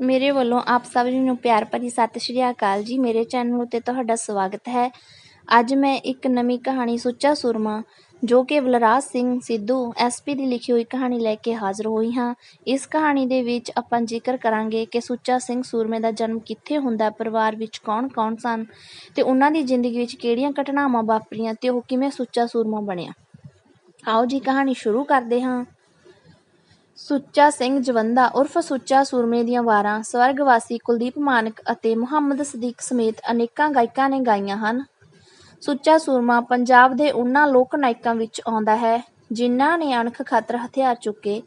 ਮੇਰੇ ਵੱਲੋਂ ਆਪ ਸਭ ਜੀ ਨੂੰ ਪਿਆਰ ਭਰੀ ਸਤਿ ਸ਼੍ਰੀ ਅਕਾਲ ਜੀ। ਮੇਰੇ ਚੈਨਲ ਉੱਤੇ ਤੁਹਾਡਾ ਸਵਾਗਤ ਹੈ। ਅੱਜ ਮੈਂ ਇੱਕ ਨਵੀਂ ਕਹਾਣੀ ਸੁੱਚਾ ਸੂਰਮਾ, ਜੋ ਕਿ ਬਲਰਾਜ ਸਿੰਘ ਸਿੱਧੂ ਐਸਪੀ ਦੀ ਲਿਖੀ ਹੋਈ ਕਹਾਣੀ ਲੈ ਕੇ ਹਾਜ਼ਰ ਹੋਈ ਹਾਂ। ਇਸ ਕਹਾਣੀ ਦੇ ਵਿੱਚ ਆਪਾਂ ਜ਼ਿਕਰ ਕਰਾਂਗੇ ਕਿ ਸੁੱਚਾ ਸਿੰਘ ਸੂਰਮੇ ਦਾ ਜਨਮ ਕਿੱਥੇ ਹੁੰਦਾ, ਪਰਿਵਾਰ ਵਿੱਚ ਕੌਣ-ਕੌਣ ਸਨ ਤੇ ਉਹਨਾਂ ਦੀ ਜ਼ਿੰਦਗੀ ਵਿੱਚ ਕਿਹੜੀਆਂ ਘਟਨਾਵਾਂ ਵਾਪਰੀਆਂ ਤੇ ਉਹ ਕਿਵੇਂ ਸੁੱਚਾ ਸੂਰਮਾ ਬਣਿਆ। ਆਓ ਜੀ, ਕਹਾਣੀ ਸ਼ੁਰੂ ਕਰਦੇ ਹਾਂ। ਸੁੱਚਾ ਸਿੰਘ ਜਵੰਦਾ ਉਰਫ ਸੁੱਚਾ ਸੂਰਮੇ ਦੀਆਂ ਵਾਰਾਂ ਸਵਰਗ ਵਾਸੀ ਕੁਲਦੀਪ ਮਾਨਕ ਅਤੇ ਮੁਹੰਮਦ ਸਦੀਕ ਸਮੇਤ ਅਨੇਕਾਂ ਗਾਇਕਾਂ ਨੇ ਗਾਈਆਂ ਹਨ। ਸੁੱਚਾ ਸੂਰਮਾ ਪੰਜਾਬ ਦੇ ਉਹਨਾਂ ਲੋਕ ਨਾਇਕਾਂ ਵਿੱਚ ਆਉਂਦਾ ਹੈ, ਜਿਨ੍ਹਾਂ ਨੇ ਅਣਖ ਖਾਤਰ ਹਥਿਆਰ ਚੁੱਕੇ,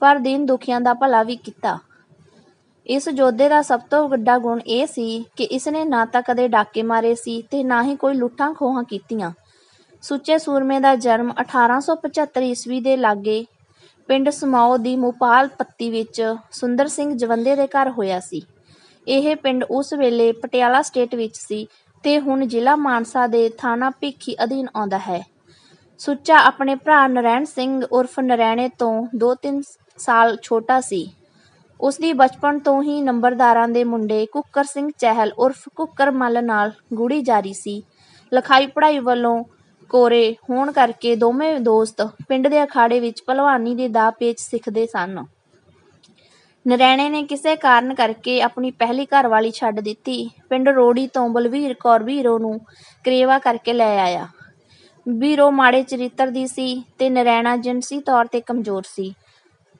ਪਰ ਦਿਨ ਦੁਖੀਆਂ ਦਾ ਭਲਾ ਵੀ ਕੀਤਾ। ਇਸ ਯੋਧੇ ਦਾ ਸਭ ਤੋਂ ਵੱਡਾ ਗੁਣ ਇਹ ਸੀ ਕਿ ਇਸਨੇ ਨਾ ਤਾਂ ਕਦੇ ਡਾਕੇ ਮਾਰੇ ਸੀ ਤੇ ਨਾ ਹੀ ਕੋਈ ਲੁੱਟਾਂ ਖੋਹਾਂ ਕੀਤੀਆਂ। ਸੁੱਚੇ ਸੂਰਮੇ ਦਾ ਜਨਮ 1875 ਈਸਵੀ ਦੇ ਲਾਗੇ ਪਿੰਡ ਸਮਾਓ ਦੀ ਮੁਪਾਲ ਪੱਤੀ ਵਿੱਚ ਸੁੰਦਰ ਸਿੰਘ ਜਵੰਦੇ ਦੇ ਘਰ ਹੋਇਆ ਸੀ। ਇਹ ਪਿੰਡ ਉਸ ਵੇਲੇ ਪਟਿਆਲਾ ਸਟੇਟ ਵਿੱਚ ਸੀ ਤੇ ਹੁਣ ਜ਼ਿਲ੍ਹਾ ਮਾਨਸਾ ਦੇ ਥਾਣਾ ਭੀਖੀ ਅਧੀਨ ਆਉਂਦਾ ਹੈ। ਸੁੱਚਾ ਆਪਣੇ ਭਰਾ ਨਰੈਣ ਸਿੰਘ ਉਰਫ ਨਰੈਣੇ ਤੋਂ 2-3 ਸਾਲ ਛੋਟਾ ਸੀ। ਉਸਦੀ ਬਚਪਨ ਤੋਂ ਹੀ ਨੰਬਰਦਾਰਾਂ ਦੇ ਮੁੰਡੇ ਕੁੱਕਰ ਸਿੰਘ ਚਹਿਲ ਉਰਫ ਕੁੱਕਰ ਮੱਲ ਨਾਲ ਗੂੜ੍ਹੀ ਜਾਰੀ ਸੀ। ਲਿਖਾਈ ਪੜ੍ਹਾਈ ਵੱਲੋਂ ਕੋਰੇ ਹੋਣ ਕਰਕੇ ਦੋਵੇਂ ਦੋਸਤ ਪਿੰਡ ਦੇ ਅਖਾੜੇ ਵਿੱਚ ਭਲਵਾਨੀ ਦੇ ਦਾਅ ਪੇਚ ਸਿੱਖਦੇ ਸਨ। ਨਰੈਣੇ ਨੇ ਕਿਸੇ ਕਾਰਨ ਕਰਕੇ ਆਪਣੀ ਪਹਿਲੀ ਘਰਵਾਲੀ ਛੱਡ ਦਿੱਤੀ। ਪਿੰਡ ਰੋੜੀ ਤੋਂ ਬਲਵੀਰ ਕੌਰ ਵੀਰੋ ਨੂੰ ਕਰੇਵਾ ਕਰਕੇ ਲੈ ਆਇਆ। ਵੀਰੋ ਮਾੜੇ ਚਰਿੱਤਰ ਦੀ ਸੀ ਤੇ ਨਰੈਣਾ ਜਿਨਸੀ ਤੌਰ ਤੇ ਕਮਜ਼ੋਰ ਸੀ।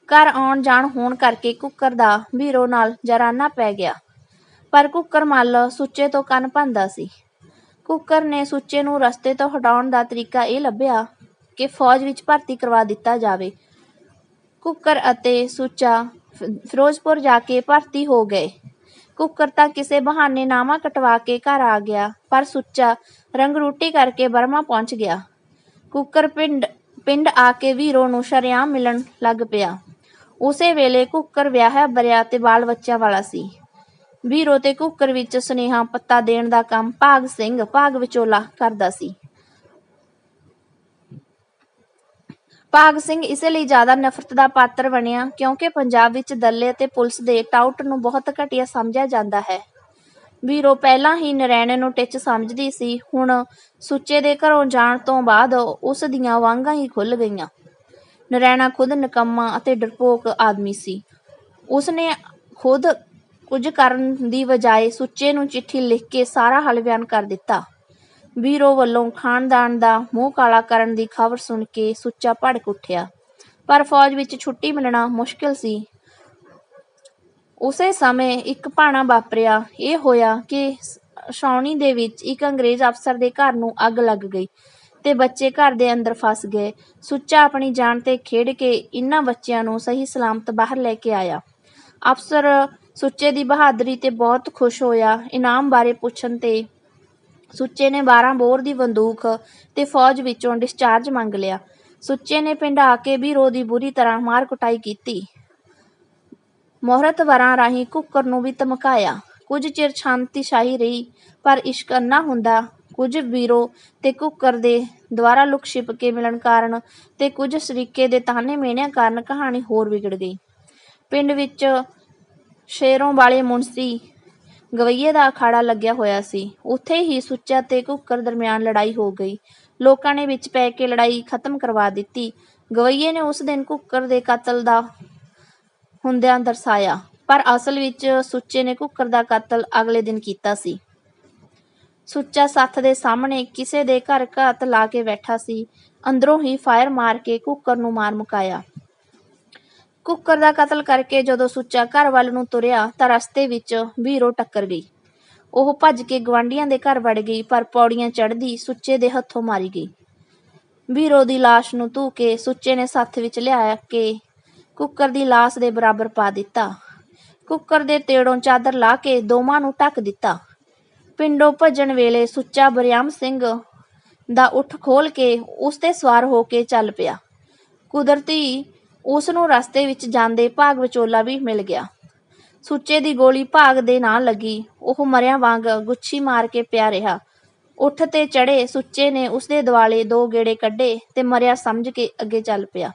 ਘਰ ਆਉਣ ਜਾਣ ਹੋਣ ਕਰਕੇ ਕੁੱਕਰ ਦਾ ਵੀਰੋ ਨਾਲ ਜਰਾਨਾ ਪੈ ਗਿਆ। ਪਰ ਕੁੱਕਰ ਮੱਲ ਸੁੱਚੇ ਤੋਂ ਕੰਨ ਭੰਦਾ ਸੀ। ਕੁੱਕਰ ਨੇ ਸੁੱਚੇ ਨੂੰ ਰਸਤੇ ਤੋਂ ਹਟਾਉਣ ਦਾ ਤਰੀਕਾ ਇਹ ਲੱਭਿਆ ਕਿ ਫੌਜ ਵਿੱਚ ਭਰਤੀ ਕਰਵਾ ਦਿੱਤਾ ਜਾਵੇ। ਕੁੱਕਰ ਅਤੇ ਸੁੱਚਾ ਫਿਰੋਜ਼ਪੁਰ ਜਾ ਕੇ ਭਰਤੀ ਹੋ ਗਏ। ਕੁੱਕਰ ਤਾਂ ਕਿਸੇ ਬਹਾਨੇ ਨਾਮਾ ਕਟਵਾ ਕੇ ਘਰ ਆ ਗਿਆ, ਪਰ ਸੁੱਚਾ ਰੰਗ ਰੂਟੀ ਕਰਕੇ ਬਰਮਾ ਪਹੁੰਚ ਗਿਆ। ਕੁੱਕਰ ਪਿੰਡ ਪਿੰਡ ਆ ਕੇ ਵੀਰੋ ਨੂੰ ਸ਼ਰੇਆਮ ਮਿਲਣ ਲੱਗ ਪਿਆ। ਉਸੇ ਵੇਲੇ ਕੁੱਕਰ ਵਿਆਹਿਆ, ਬਰਿਆ ਤੇ ਬਾਲ ਬੱਚਿਆਂ ਵਾਲਾ ਸੀ। ਵੀਰੋ ਤੇ ਕੁੱਕਰ ਵਿੱਚ ਸੁਨੇਹਾ ਪੱਤਾ ਦੇਣ ਦਾ ਕੰਮ ਭਾਗ ਸਿੰਘ ਭਾਗ ਵਿਚੋਲਾ ਕਰਦਾ ਸੀ। ਭਾਗ ਸਿੰਘ ਇਸੇ ਲਈ ਜ਼ਿਆਦਾ ਨਫ਼ਰਤ ਦਾ ਪਾਤਰ ਬਣਿਆ ਕਿਉਂਕਿ ਪੰਜਾਬ ਵਿੱਚ ਦੱਲੇ ਅਤੇ ਪੁਲਿਸ ਦੇ ਟਾਊਟ ਨੂੰ ਬਹੁਤ ਘਟੀਆ ਸਮਝਿਆ ਜਾਂਦਾ ਹੈ। ਵੀਰੋ ਪਹਿਲਾਂ ਹੀ ਨਰੈਣ ਨੂੰ ਟਿੱਚ ਸਮਝਦੀ ਸੀ, ਹੁਣ ਸੁੱਚੇ ਦੇ ਘਰੋਂ ਜਾਣ ਤੋਂ ਬਾਅਦ ਉਸ ਦੀਆਂ ਵਾਂਗਾਂ ਹੀ ਖੁੱਲ ਗਈਆਂ। ਨਰੈਣਾ ਖੁਦ ਨਿਕੰਮਾ ਅਤੇ ਡਰਪੋਕ ਆਦਮੀ ਸੀ। ਉਸਨੇ ਖੁਦ ਕੁਝ ਕਰਨ ਦੀ ਬਜਾਏ ਸੁੱਚੇ ਨੂੰ ਚਿੱਠੀ ਲਿਖ ਕੇ ਸਾਰਾ ਹੱਲ ਬਿਆਨ ਕਰ ਦਿੱਤਾ। ਵੀਰੋ ਵੱਲੋਂ ਖਾਨਦਾਨ ਦਾ ਮੂੰਹ ਕਾਲਾ ਕਰਨ ਦੀ ਖਬਰ ਸੁਣ ਕੇ ਸੁੱਚਾ ਭੜਕ ਉੱਠਿਆ। ਪਰ ਫੌਜ ਵਿੱਚ ਛੁੱਟੀ ਮਿਲਣਾ ਮੁਸ਼ਕਿਲ ਸੀ। ਉਸੇ ਸਮੇਂ ਇੱਕ ਭਾਣਾ ਵਾਪਰਿਆ। ਇਹ ਹੋਇਆ ਕਿ ਛਾਉਣੀ ਦੇ ਵਿੱਚ ਇੱਕ ਅੰਗਰੇਜ਼ ਅਫਸਰ ਦੇ ਘਰ ਨੂੰ ਅੱਗ ਲੱਗ ਗਈ ਤੇ ਬੱਚੇ ਘਰ ਦੇ ਅੰਦਰ ਫਸ ਗਏ। ਸੁੱਚਾ ਆਪਣੀ ਜਾਨ ਤੇ ਖੇਡ ਕੇ ਇਨ੍ਹਾਂ ਬੱਚਿਆਂ ਨੂੰ ਸਹੀ ਸਲਾਮਤ ਬਾਹਰ ਲੈ ਕੇ ਆਇਆ। ਅਫਸਰ ਸੁੱਚੇ ਦੀ ਬਹਾਦਰੀ ਤੇ ਬਹੁਤ ਖੁਸ਼ ਹੋਇਆ। ਇਨਾਮ ਬਾਰੇ ਪੁੱਛਣ ਤੇ ਸੁੱਚੇ ਨੇ 12 ਬੋਰ ਦੀ ਬੰਦੂਕ ਤੇ ਫੌਜ ਵਿੱਚੋਂ ਡਿਸਚਾਰਜ ਮੰਗ ਲਿਆ। ਸੁੱਚੇ ਨੇ ਪਿੰਡ ਆ ਕੇ ਵੀਰੋ ਦੀ ਬੁਰੀ ਤਰ੍ਹਾਂ ਮਾਰ ਕੁਟਾਈ ਕੀਤੀ। ਮੋਹਰਤ ਵਰਾਂ ਰਾਹੀਂ ਕੁੱਕਰ ਨੂੰ ਵੀ ਧਮਕਾਇਆ। ਕੁਝ ਚਿਰ ਸ਼ਾਂਤੀ ਛਾਈ ਰਹੀ, ਪਰ ਇਸ਼ਕ ਅੰਨਾ ਹੁੰਦਾ, ਕੁਝ ਵੀਰੋ ਤੇ ਕੁੱਕਰ ਦੇ ਦੁਆਰਾ ਲੁਕ ਛਿਪ ਕੇ ਮਿਲਣ ਕਾਰਨ ਤੇ ਕੁਝ ਸਰੀਕੇ ਦੇ ਤਾਨੇ ਮੇਣਿਆਂ ਕਾਰਨ ਕਹਾਣੀ ਹੋਰ ਵਿਗੜ ਗਈ। ਪਿੰਡ ਵਿੱਚ ਸ਼ੇਰੋਂ ਵਾਲੇ ਮੁਨਸੀ ਗਵਈਏ ਦਾ ਅਖਾੜਾ ਲੱਗਿਆ ਹੋਇਆ ਸੀ। ਉੱਥੇ ਹੀ ਸੁੱਚਾ ਤੇ ਕੁੱਕਰ ਦਰਮਿਆਨ ਲੜਾਈ ਹੋ ਗਈ। ਲੋਕਾਂ ਨੇ ਵਿੱਚ ਪੈ ਕੇ ਲੜਾਈ ਖਤਮ ਕਰਵਾ ਦਿੱਤੀ। ਗਵਈਏ ਨੇ ਉਸ ਦਿਨ ਕੁੱਕਰ ਦੇ ਕਤਲ ਦਾ ਹੁੰਦਿਆਂ ਦਰਸਾਇਆ, ਪਰ ਅਸਲ ਵਿੱਚ ਸੁੱਚੇ ਨੇ ਕੁੱਕਰ ਦਾ ਕਤਲ ਅਗਲੇ ਦਿਨ ਕੀਤਾ ਸੀ। ਸੁੱਚਾ ਸੱਥ ਦੇ ਸਾਹਮਣੇ ਕਿਸੇ ਦੇ ਘਰ ਘਾਤ ਲਾ ਕੇ ਬੈਠਾ ਸੀ। ਅੰਦਰੋਂ ਹੀ ਫਾਇਰ ਮਾਰ ਕੇ ਕੁੱਕਰ ਨੂੰ ਮਾਰ ਮੁਕਾਇਆ। ਕੁੱਕਰ ਦਾ ਕਤਲ ਕਰਕੇ ਜਦੋਂ ਸੁੱਚਾ ਘਰ ਵੱਲ ਨੂੰ ਤੁਰਿਆ ਤਾਂ ਰਸਤੇ ਵਿੱਚ ਵੀਰੋ ਟੱਕਰ ਗਈ। ਉਹ ਭੱਜ ਕੇ ਗਵਾਂਢੀਆਂ ਦੇ ਘਰ ਵੜ ਗਈ, ਪਰ ਪੌੜੀਆਂ ਚੜ੍ਹਦੀ ਸੁੱਚੇ ਦੇ ਹੱਥੋਂ ਮਾਰੀ ਗਈ। ਵੀਰੋ ਦੀ ਲਾਸ਼ ਨੂੰ ਧੂ ਕੇ ਸੁੱਚੇ ਨੇ ਸੱਥ ਵਿੱਚ ਲਿਆ ਕੇ ਕੁੱਕਰ ਦੀ ਲਾਸ਼ ਦੇ ਬਰਾਬਰ ਪਾ ਦਿੱਤਾ। ਕੁੱਕਰ ਦੇ ਤੇੜੋਂ ਚਾਦਰ ਲਾ ਕੇ ਦੋਵਾਂ ਨੂੰ ਢੱਕ ਦਿੱਤਾ। ਪਿੰਡੋਂ ਭੱਜਣ ਵੇਲੇ ਸੁੱਚਾ ਬਰਿਆਮ ਸਿੰਘ ਦਾ ਉੱਠ ਖੋਲ ਕੇ ਉਸ ਤੇ ਸਵਾਰ ਹੋ ਕੇ ਚੱਲ ਪਿਆ। ਕੁਦਰਤੀ ਉਸ ਨੂੰ ਰਸਤੇ ਵਿੱਚ ਜਾਂਦੇ ਭਾਗ ਵਿਚੋਲਾ ਵੀ ਮਿਲ ਗਿਆ। ਸੁੱਚੇ ਦੀ ਗੋਲੀ ਭਾਗ ਦੇ ਨਾਲ ਲੱਗੀ। ਉਹ ਮਰਿਆਂ ਵਾਂਗ ਗੁੱਛੀ ਮਾਰ ਕੇ ਪਿਆ ਰਿਹਾ। ਉੱਠ ਤੇ ਚੜੇ ਸੁੱਚੇ ਨੇ ਉਸਦੇ ਦੁਆਲੇ ਦੋ ਗੇੜੇ ਕੱਢੇ ਤੇ ਮਰਿਆ ਸਮਝ ਕੇ ਅੱਗੇ ਚੱਲ ਪਿਆ।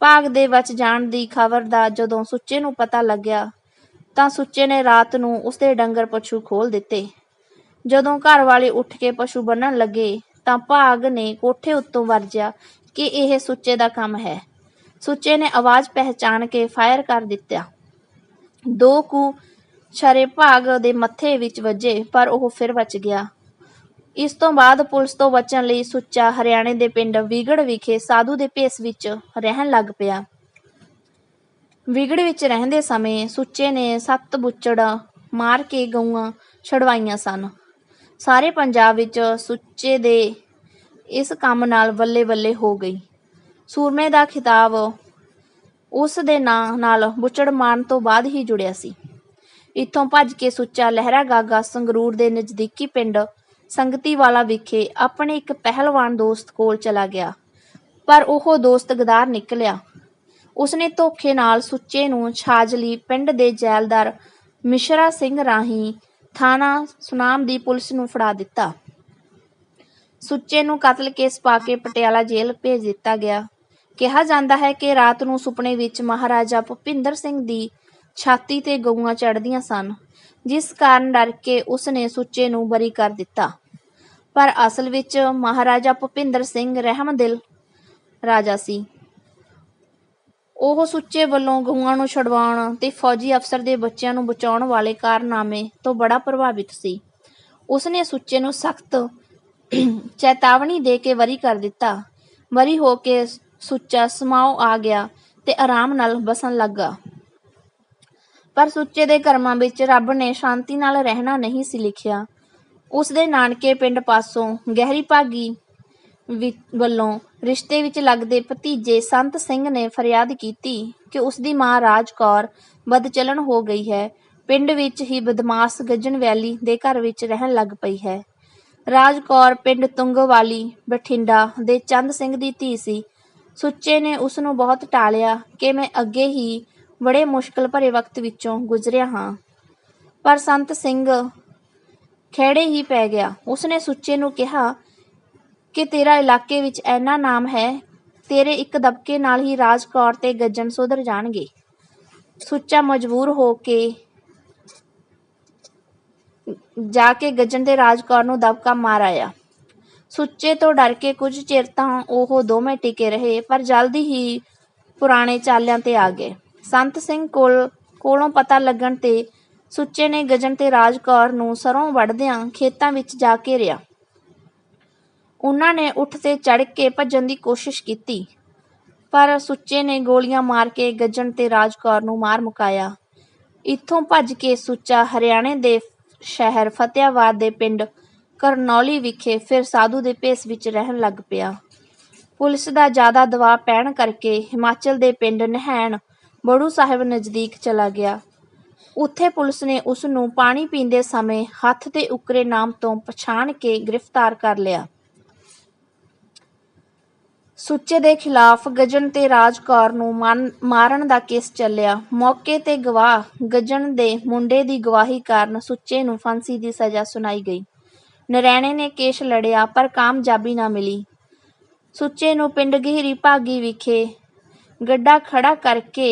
ਭਾਗ ਦੇ ਬਚ ਜਾਣ ਦੀ ਖਬਰ ਦਾ ਜਦੋਂ ਸੁੱਚੇ ਨੂੰ ਪਤਾ ਲੱਗਿਆ, ਤਾਂ ਸੁੱਚੇ ਨੇ ਰਾਤ ਨੂੰ ਉਸਦੇ ਡੰਗਰ ਪਸ਼ੂ ਖੋਲ ਦਿੱਤੇ। ਜਦੋਂ ਘਰ ਵਾਲੇ ਉੱਠ ਕੇ ਪਸ਼ੂ ਬੰਨਣ ਲੱਗੇ, ਤਾਂ ਭਾਗ ਨੇ ਕੋਠੇ ਉੱਤੋਂ ਵਰਜਿਆ ਕਿ ਇਹ ਸੁੱਚੇ ਦਾ ਕੰਮ ਹੈ। ਸੁੱਚੇ ਨੇ ਆਵਾਜ਼ ਪਹਿਚਾਨ ਕੇ ਫਾਇਰ ਕਰ ਦਿੱਤਾ। ਦੋ ਕੁ ਛਰੇ ਭਾਗ ਦੇ ਮੱਥੇ ਵਿੱਚ ਵੱਜੇ, ਪਰ ਉਹ ਫਿਰ ਬਚ ਗਿਆ। ਇਸ ਤੋਂ ਬਾਅਦ ਪੁਲਿਸ ਤੋਂ ਬਚਣ ਲਈ ਸੁੱਚਾ ਹਰਿਆਣੇ ਦੇ ਪਿੰਡ ਵਿਗੜ ਵਿਖੇ ਸਾਧੂ ਦੇ ਭੇਸ ਵਿੱਚ ਰਹਿਣ ਲੱਗ ਪਿਆ। ਵਿਗੜ ਵਿੱਚ ਰਹਿੰਦੇ ਸਮੇਂ ਸੁੱਚੇ ਨੇ ਸੱਤ ਬੁੱਚੜ ਮਾਰ ਕੇ ਗਊਆਂ ਛਡਵਾਈਆਂ ਸਨ। ਸਾਰੇ ਪੰਜਾਬ ਵਿੱਚ ਸੁੱਚੇ ਦੇ ਇਸ ਕੰਮ ਨਾਲ ਬੱਲੇ-ਬੱਲੇ ਹੋ ਗਈ। ਸੂਰਮੇ ਦਾ ਖਿਤਾਬ ਉਸ ਦੇ ਨਾਂ ਨਾਲ ਬੁੱਚੜ ਮਾਰਨ ਤੋਂ ਬਾਅਦ ਹੀ ਜੁੜਿਆ ਸੀ। ਇੱਥੋਂ ਭੱਜ ਕੇ ਸੁੱਚਾ ਲਹਿਰਾ ਗਾਗਾ ਸੰਗਰੂਰ ਦੇ ਨਜ਼ਦੀਕੀ ਪਿੰਡ ਸੰਗਤੀ ਵਾਲਾ ਵਿਖੇ ਆਪਣੇ ਇੱਕ ਪਹਿਲਵਾਨ ਦੋਸਤ ਕੋਲ ਚਲਾ ਗਿਆ। ਪਰ ਉਹ ਦੋਸਤ ਗਦਾਰ ਨਿਕਲਿਆ। ਉਸਨੇ ਧੋਖੇ ਨਾਲ ਸੁੱਚੇ ਨੂੰ ਛਾਜਲੀ ਪਿੰਡ ਦੇ ਜੈਲਦਾਰ ਮਿਸ਼ਰਾ ਸਿੰਘ ਰਾਹੀਂ ਥਾਣਾ ਸੁਨਾਮ ਦੀ ਪੁਲਿਸ ਨੂੰ ਫੜਾ ਦਿੱਤਾ। ਸੁੱਚੇ ਨੂੰ ਕਤਲ ਕੇਸ ਪਾ ਕੇ ਪਟਿਆਲਾ ਜੇਲ੍ਹ ਭੇਜ ਦਿੱਤਾ ਗਿਆ। ਕਿਹਾ ਜਾਂਦਾ ਹੈ ਕਿ ਰਾਤ ਨੂੰ ਸੁਪਨੇ ਵਿੱਚ ਮਹਾਰਾਜਾ ਭੁਪਿੰਦਰ ਸਿੰਘ ਦੀ ਛਾਤੀ ਤੇ ਗਊਆਂ ਚੜ੍ਹਦੀਆਂ ਸਨ, ਜਿਸ ਕਾਰਨ ਡਰ ਕੇ ਉਸਨੇ ਸੁੱਚੇ ਨੂੰ ਬਰੀ ਕਰ ਦਿੱਤਾ। ਪਰ ਅਸਲ ਵਿੱਚ ਮਹਾਰਾਜਾ ਭੁਪਿੰਦਰ ਸਿੰਘ ਰਹਿਮਦਿਲ ਰਾਜਾ ਸੀ। ਉਹ ਸੁੱਚੇ ਵੱਲੋਂ ਗਊਆਂ ਨੂੰ ਛਡਵਾਉਣ ਤੇ ਫੌਜੀ ਅਫਸਰ ਦੇ ਬੱਚਿਆਂ ਨੂੰ ਬਚਾਉਣ ਵਾਲੇ ਕਾਰਨਾਮੇ ਤੋਂ ਬੜਾ ਪ੍ਰਭਾਵਿਤ ਸੀ। ਉਸਨੇ ਸੁੱਚੇ ਨੂੰ ਸਖਤ ਚੇਤਾਵਨੀ ਦੇ ਕੇ ਵਰੀ ਕਰ ਦਿੱਤਾ। ਵਰੀ ਹੋ ਕੇ ਸੁੱਚਾ ਸਮਾਓ ਆ ਗਿਆ ਤੇ ਆਰਾਮ ਨਾਲ ਬਸਣ ਲੱਗਾ। ਪਰ ਸੁੱਚੇ ਦੇ ਕਰਮਾਂ ਵਿੱਚ ਰੱਬ ਨੇ ਸ਼ਾਂਤੀ ਨਾਲ ਰਹਿਣਾ ਨਹੀਂ ਸੀ ਲਿਖਿਆ। ਉਸ ਦੇ ਨਾਨਕੇ ਪਿੰਡ ਪਾਸੋਂ ਗਹਿਰੀ ਭਾਗੀ ਵੱਲੋਂ ਰਿਸ਼ਤੇ ਵਿੱਚ ਲੱਗਦੇ ਭਤੀਜੇ ਸੰਤ ਸਿੰਘ ਨੇ ਫਰਿਆਦ ਕੀਤੀ ਕਿ ਉਸ ਦੀ ਮਾਂ ਰਾਜ ਕੌਰ ਬਦਚਲਣ ਹੋ ਗਈ ਹੈ। ਪਿੰਡ ਵਿੱਚ ਹੀ ਬਦਮਾਸ਼ ਗੱਜਣ ਵੈਲੀ ਦੇ ਘਰ ਵਿੱਚ ਰਹਿਣ ਲੱਗ ਪਈ ਹੈ। ਰਾਜ ਕੌਰ ਪਿੰਡ ਤੁੰਗਵਾਲੀ ਬਠਿੰਡਾ ਦੇ ਚੰਦ ਸਿੰਘ ਦੀ ਧੀ ਸੀ। ਸੁੱਚੇ ਨੇ ਉਸ ਨੂੰ ਬਹੁਤ ਟਾਲਿਆ ਕਿ ਮੈਂ ਅੱਗੇ ਹੀ ਬੜੇ ਮੁਸ਼ਕਲ ਭਰੇ ਵਕਤ ਵਿੱਚੋਂ ਗੁਜ਼ਰਿਆ ਹਾਂ। ਪਰ ਸੰਤ ਸਿੰਘ ਖੇੜੇ ਹੀ ਪੈ ਗਿਆ। ਉਸਨੇ ਸੁੱਚੇ ਨੂੰ ਕਿਹਾ ਕਿ ਤੇਰਾ ਇਲਾਕੇ ਵਿੱਚ ਐਨਾ ਨਾਮ ਹੈ, ਤੇਰੇ ਇੱਕ ਦਬਕੇ ਨਾਲ ਹੀ ਰਾਜ ਕੌਰ ਤੇ ਗੱਜਣ ਸੁਧਰ ਜਾਣਗੇ। ਸੁੱਚਾ ਮਜਬੂਰ ਹੋ ਕੇ ਜਾ ਕੇ ਗੱਜਣ ਤੇ ਰਾਜ ਕੌਰ ਨੂੰ ਦਬਕਾ ਮਾਰ ਆਇਆ। ਸੁੱਚੇ ਤੋਂ ਡਰ ਕੇ ਕੁਝ ਚਿਰ ਤਾਂ ਉਹ ਦੋਵੇਂ ਟਿਕੇ ਰਹੇ, ਪਰ ਜਲਦੀ ਹੀ ਪੁਰਾਣੇ ਚਾਲਿਆਂ ਤੇ ਆ ਗਏ। ਸੰਤ ਸਿੰਘ ਕੋਲ, ਕੋਲੋਂ ਪਤਾ ਲੱਗਣ ਤੇ ਸੁੱਚੇ ਨੇ ਗਜਨ ਤੇ ਰਾਜ ਕੌਰ ਨੂੰ ਸਰੋਂ ਵੱਢਦਿਆਂ ਖੇਤਾਂ ਵਿੱਚ ਜਾ ਘੇਰਿਆ ਉਹਨਾਂ ਨੇ ਉੱਠ ਤੇ ਚੜ ਕੇ ਭੱਜਣ ਦੀ ਕੋਸ਼ਿਸ਼ ਕੀਤੀ, ਪਰ ਸੁੱਚੇ ਨੇ ਗੋਲੀਆਂ ਮਾਰ ਕੇ ਗੱਜਣ ਤੇ ਰਾਜ ਕੌਰ ਨੂੰ ਮਾਰ ਮੁਕਾਇਆ। ਇੱਥੋਂ ਭੱਜ ਕੇ ਸੁੱਚਾ ਹਰਿਆਣੇ ਦੇ ਸ਼ਹਿਰ ਫਤਿਆਬਾਦ ਦੇ ਪਿੰਡ ਕਰਨੌਲੀ ਵਿਖੇ ਫਿਰ ਸਾਧੂ ਦੇ ਭੇਸ ਵਿੱਚ ਰਹਿਣ ਲੱਗ ਪਿਆ। ਪੁਲਿਸ ਦਾ ਜ਼ਿਆਦਾ ਦਬਾਅ ਪੈਣ ਕਰਕੇ ਹਿਮਾਚਲ ਦੇ ਪਿੰਡ ਨਹਿਣ ਬੜੂ ਸਾਹਿਬ ਨਜ਼ਦੀਕ ਚਲਾ ਗਿਆ। ਉੱਥੇ ਪੁਲਿਸ ਨੇ ਉਸ ਨੂੰ ਪਾਣੀ ਪੀਂਦੇ ਸਮੇਂ ਹੱਥ ਤੇ ਉਕਰੇ ਨਾਮ ਤੋਂ ਪਛਾਣ ਕੇ ਗ੍ਰਿਫਤਾਰ ਕਰ ਲਿਆ। ਸੁੱਚੇ ਦੇ ਖਿਲਾਫ ਗਜਨ ਤੇ ਰਾਜ ਕੌਰ ਨੂੰ ਮਾਰਨ- ਮਾਰਨ ਦਾ ਕੇਸ ਚੱਲਿਆ। ਮੌਕੇ ਤੇ ਗਵਾਹ ਗਜਨ ਦੇ ਮੁੰਡੇ ਦੀ ਗਵਾਹੀ ਕਾਰਨ ਸੁੱਚੇ ਨੂੰ ਫਾਂਸੀ ਦੀ ਸਜ਼ਾ ਸੁਣਾਈ ਗਈ। ਨਰੈਣੇ ਨੇ ਕੇਸ ਲੜਿਆ, ਪਰ ਕਾਮਯਾਬੀ ਨਾ ਮਿਲੀ। ਸੁੱਚੇ ਨੂੰ ਪਿੰਡ ਗਹਿਰੀ ਭਾਗੀ ਵਿਖੇ ਗੱਡਾ ਖੜਾ ਕਰਕੇ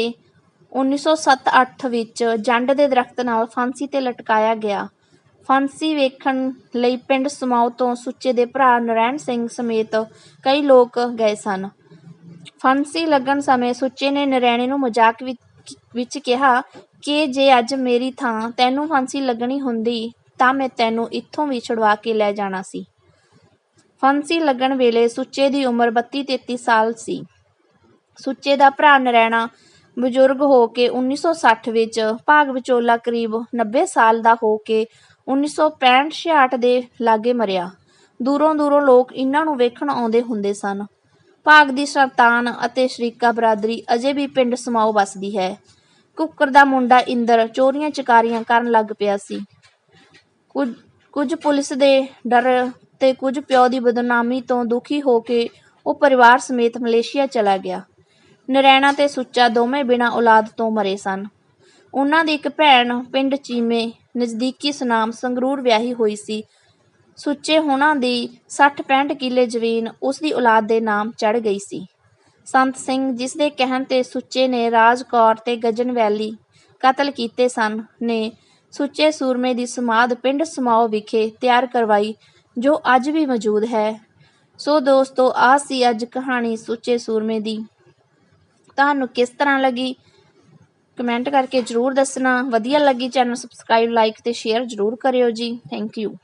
1907-8 ਵਿੱਚ ਜੰਡ ਦੇ ਦਰਖਤ ਨਾਲ ਫਾਂਸੀ ਤੇ ਲਟਕਾਇਆ ਗਿਆ। ਫਾਂਸੀ ਵੇਖਣ ਲਈ ਪਿੰਡ ਸਮਾਉ ਤੋਂ ਸੁੱਚੇ ਦੇ ਭਰਾ ਨਰੈਣ ਸਿੰਘ ਸਮੇਤ ਕਈ ਲੋਕ ਗਏ ਸਨ। ਫਾਂਸੀ ਲੱਗਣ ਸਮੇਂ ਸੁੱਚੇ ਨੇ ਨਰੈਣੇ ਨੂੰ ਮਜ਼ਾਕ ਵਿੱਚ ਵਿੱਚ ਕਿਹਾ ਕਿ ਜੇ ਅੱਜ ਮੇਰੀ ਥਾਂ ਤੈਨੂੰ ਫਾਂਸੀ ਲੱਗਣੀ ਹੁੰਦੀ ਤਾਂ ਮੈਂ ਤੈਨੂੰ ਇੱਥੋਂ ਵੀ ਛੁਡਵਾ ਕੇ ਲੈ ਜਾਣਾ ਸੀ। ਫਾਂਸੀ ਲੱਗਣ ਵੇਲੇ ਸੁੱਚੇ ਦੀ ਉਮਰ 32-33 ਸਾਲ ਸੀ। ਸੁੱਚੇ ਦਾ ਭਰਾ ਨਰੈਣਾ ਬਜ਼ੁਰਗ ਹੋ ਕੇ 1960 ਵਿੱਚ ਭਾਗ ਵਿਚੋਲਾ ਕਰੀਬ 90 ਸਾਲ ਦਾ ਹੋ ਕੇ 1965-66 ਦੇ ਲਾਗੇ ਮਰਿਆ। ਦੂਰੋਂ ਦੂਰੋਂ ਲੋਕ ਇਹਨਾਂ ਨੂੰ ਵੇਖਣ ਆਉਂਦੇ ਹੁੰਦੇ ਸਨ। ਭਾਗ ਦੀ ਸਰਤਾਨ ਅਤੇ ਸ਼ਰੀਕਾ ਬਰਾਦਰੀ ਅਜੇ ਵੀ ਪਿੰਡ ਸਮਾਓ ਵੱਸਦੀ ਹੈ। ਕੁੱਕਰ ਦਾ ਮੁੰਡਾ ਇੰਦਰ ਚੋਰੀਆਂ ਚਕਾਰੀਆਂ ਕਰਨ ਲੱਗ ਪਿਆ ਸੀ। ਕੁਝ ਕੁਝ ਪੁਲਿਸ ਦੇ ਡਰ ਤੇ ਕੁਝ ਪਿਓ ਦੀ ਬਦਨਾਮੀ ਤੋਂ ਦੁਖੀ ਹੋ ਕੇ ਉਹ ਪਰਿਵਾਰ ਸਮੇਤ ਮਲੇਸ਼ੀਆ ਚਲਾ ਗਿਆ। ਨਰੈਣਾ ਤੇ ਸੁੱਚਾ ਦੋਵੇਂ ਬਿਨਾਂ ਔਲਾਦ ਤੋਂ ਮਰੇ ਸਨ। ਉਹਨਾਂ ਦੀ ਇੱਕ ਭੈਣ ਪਿੰਡ ਚੀਮੇ ਨਜ਼ਦੀਕੀ ਸੁਨਾਮ ਸੰਗਰੂਰ ਵਿਆਹੀ ਹੋਈ ਸੀ। ਸੁੱਚੇ ਹੋਣਾ ਦੀ 60-65 ਕਿੱਲੇ ਜ਼ਮੀਨ ਉਸ ਦੀ ਔਲਾਦ ਦੇ ਨਾਮ ਚੜ ਗਈ ਸੀ। ਸੰਤ ਸਿੰਘ ਜਿਸ ਦੇ ਕਹਿਣ ਤੇ ਸੁੱਚੇ ਨੇ ਰਾਜ ਕੌਰ ਤੇ ਗਜਨ ਵੈਲੀ ਕਤਲ ਕੀਤੇ ਸਨ, ਨੇ ਸੁੱਚੇ ਸੂਰਮੇ ਦੀ ਸਮਾਧ ਪਿੰਡ ਸਮਾਓ ਵਿਖੇ ਤਿਆਰ ਕਰਵਾਈ, ਜੋ ਅੱਜ ਵੀ ਮੌਜੂਦ ਹੈ। ਸੋ ਦੋਸਤੋ ਆ ਸੀ ਅੱਜ ਕਹਾਣੀ ਸੁੱਚੇ ਸੂਰਮੇ ਦੀ। ਤੁਹਾਨੂੰ ਕਿਸ ਤਰ੍ਹਾਂ ਲੱਗੀ? ਕਮੈਂਟ ਕਰਕੇ ਜਰੂਰ ਦੱਸਣਾ। ਵਧੀਆ ਲੱਗੀ, ਚੈਨਲ ਸਬਸਕ੍ਰਾਈਬ, ਲਾਈਕ ਤੇ ਸ਼ੇਅਰ ਜਰੂਰ ਕਰਿਓ ਜੀ। Thank you